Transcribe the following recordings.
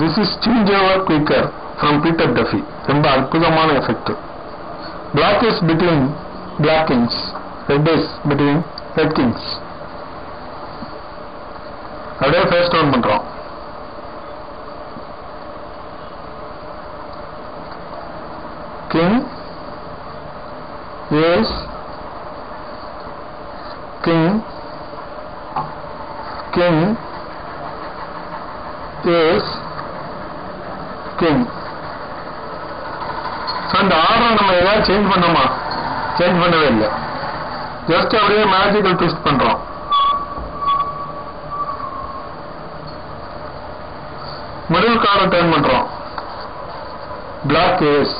This is change over quicker from Peter Duffy ரொம்ப அற்புதமான effect black is between black kings red is between red kings அப்படியே face down பண்றோம். King ace king king ace king so அந்த ஆர்டரை நம்ம ஏதாவது change பண்ணோமா change பண்ணவே இல்லை. ஜஸ்ட் அப்படியே மேஜிக்கல் ட்விஸ்ட் பண்றோம். மிடில் கார்டை டர்ன் பண்றோம். பிளாக் கேஸ்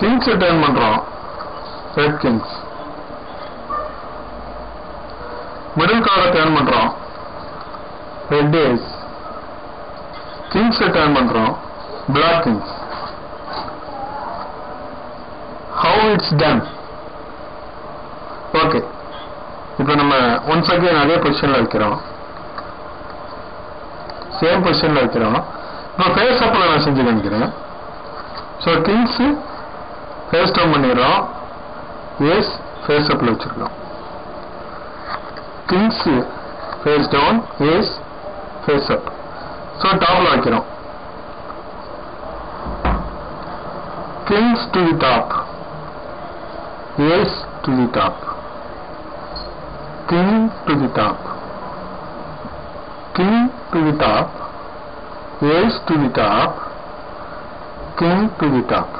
கிங்ஸை டர்ன் பண்றோம். ரெட் கிங்ஸ் மிடில் கார்டை டர்ன் பண்றோம். ரெட் ஏஸ் திங்ஸ் டேர்ன் பண்றோம். Black things how it's done okay இப்போ நம்ம ஒன்ஸ் அகேன் அதே பொசிஷன்ல வைக்கிறோம் சேம் பொசிஷன்ல வைக்கிறோம் இப்போ ஃபேஸ் அப்பில் நான் செஞ்சு காமிக்கிறேன். ஸோ திங்ஸ் ஃபேஸ் டவுன் பண்ணிடுறோம். ஏஸ் ஃபேஸ் அப்பில் வச்சுருக்கோம் things face down ace face up so டாப்ல வைக்கிறோம் kings to the top ace to the top king to the top king to the top ace to the top king to the top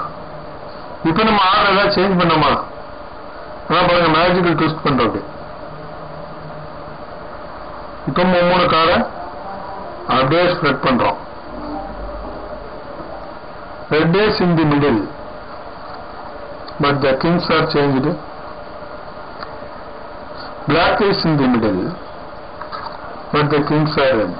இப்போ நம்ம order ஏதாவது change பண்ணோமா அதான் பாருங்க magical twist பண்றது இப்போ மூணு காரை அப்படியே ஸ்ப்ரெட் பண்றோம் red is in the middle but the kings are changed black is in the middle but the kings are red